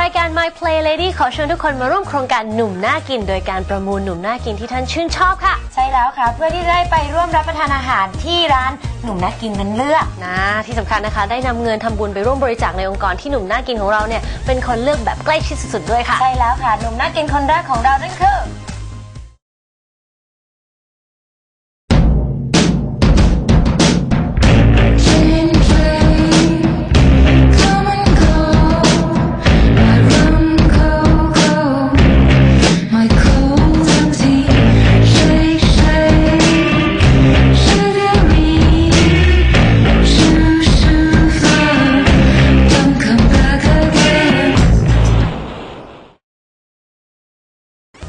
รายการ My Play Lady ขอเชิญทุกคนมาร่วมโครงการหนุ่มน่ากิน โดยการประมูลหนุ่มน่ากินที่ท่านชื่นชอบค่ะ ใช่แล้วค่ะ เพื่อที่จะได้ไปร่วมรับประทานอาหารที่ร้านหนุ่มนักกินนั้นเลือกนะที่สำคัญนะคะ ได้นำเงินทำบุญไปร่วมบริจาคในองค์กรที่หนุ่มน่ากินของเราเนี่ยเป็นคนเลือกแบบใกล้ชิดสุดๆด้วยค่ะ ใช่แล้วค่ะหนุ่มนักกินคนแรกของเรานั่นคือ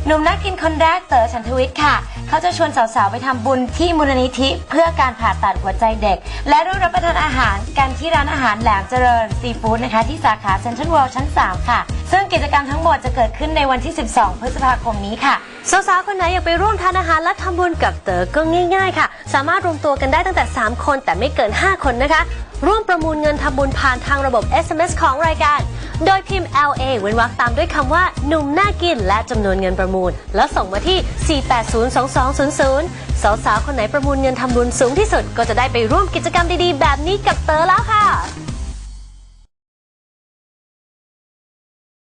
หนุ่มนักกินคนแรกเต๋อฉันทวิทย์ค่ะ เขาจะชวนสาวๆ ไปทำบุญที่มูลนิธิเพื่อการผ่าตัดหัวใจเด็ก และร่วมรับประทานอาหารกันที่ร้านอาหารแหลมเจริญซีฟู้ดนะคะ ที่สาขาเซ็นทรัลเวิลด์ชั้น 3 ค่ะ ซึ่งกิจกรรมทั้งหมดจะเกิดขึ้นในวันที่ 12 พฤษภาคมนี้ค่ะ สาวๆ คนไหนอยากไปร่วมทานอาหารและทำบุญกับเต๋อก็ง่าย ๆ ค่ะ สามารถรวมตัวกันได้ตั้งแต่ 3 คนแต่ไม่เกิน 5 คนนะคะ ร่วมประมูลเงินทำบุญผ่านทางระบบ SMS ของรายการ โดยพิมพ์ LA เว้นวรรคตามด้วยคำว่าหนุ่มน่ากินและจำนวนเงินประมูล แล้วส่งมาที่ 4802200 สาวๆ คนไหนประมูลเงินทำบุญสูงที่สุดก็จะได้ไปร่วมกิจกรรมดีๆ แบบนี้กับเต๋อแล้วค่ะ